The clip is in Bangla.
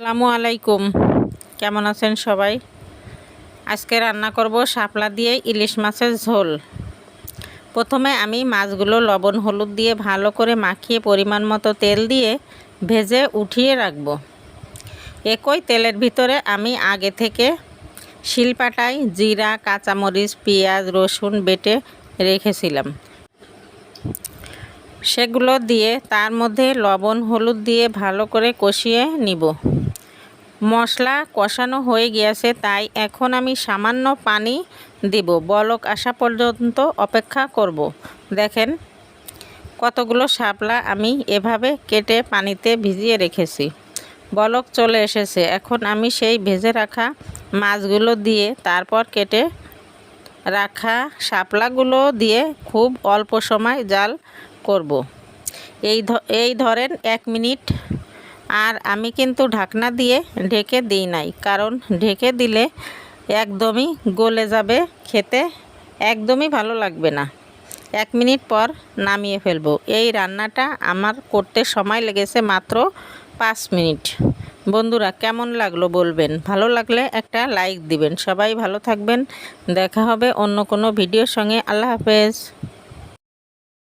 আসসালামু আলাইকুম। কেমন আছেন সবাই? আজকে রান্না করব শাপলা দিয়ে ইলিশ মাছের ঝোল। প্রথমে আমি মাছগুলো লবণ, হলুদ দিয়ে ভালো করে মাখিয়ে পরিমাণ মতো তেল দিয়ে ভেজে উঠিয়ে রাখব। একই তেলের ভিতরে আমি আগে থেকে শিলপাটায় জিরা, কাঁচামরিচ, পেঁয়াজ, রসুন বেটে রেখেছিলাম। সেগুলো দিয়ে তার মধ্যে লবণ, হলুদ দিয়ে ভালো করে কষিয়ে নিব। মশলা কষানো হয়ে গিয়েছে, তাই এখন আমি সামান্য পানি দিব। বলক আসা পর্যন্ত অপেক্ষা করব। দেখেন কতগুলো শাপলা আমি এভাবে কেটে পানিতে ভিজিয়ে রেখেছি। বলক চলে এসেছে। এখন আমি সেই ভেজে রাখা মাছগুলো দিয়ে তারপর কেটে রাখা শাপলাগুলো দিয়ে খুব অল্প সময় জাল করব। এই এই ধরেন এক মিনিট আর আমি কিন্তু ঢাকনা দিয়ে ঢেকে দিই নাই, কারণ ঢেকে দিলে একদমই গলে যাবে খেতে, একদমই ভালো লাগবে না। এক মিনিট পর নামিয়ে ফেলব। এই রান্নাটা আমার করতে সময় লেগেছে মাত্র পাঁচ মিনিট। বন্ধুরা, কেমন লাগল বলবেন? ভালো লাগলে একটা লাইক দিবেন। সবাই ভালো থাকবেন। দেখা হবে অন্য কোনো ভিডিওর সঙ্গে। আল্লাহ হাফেজ।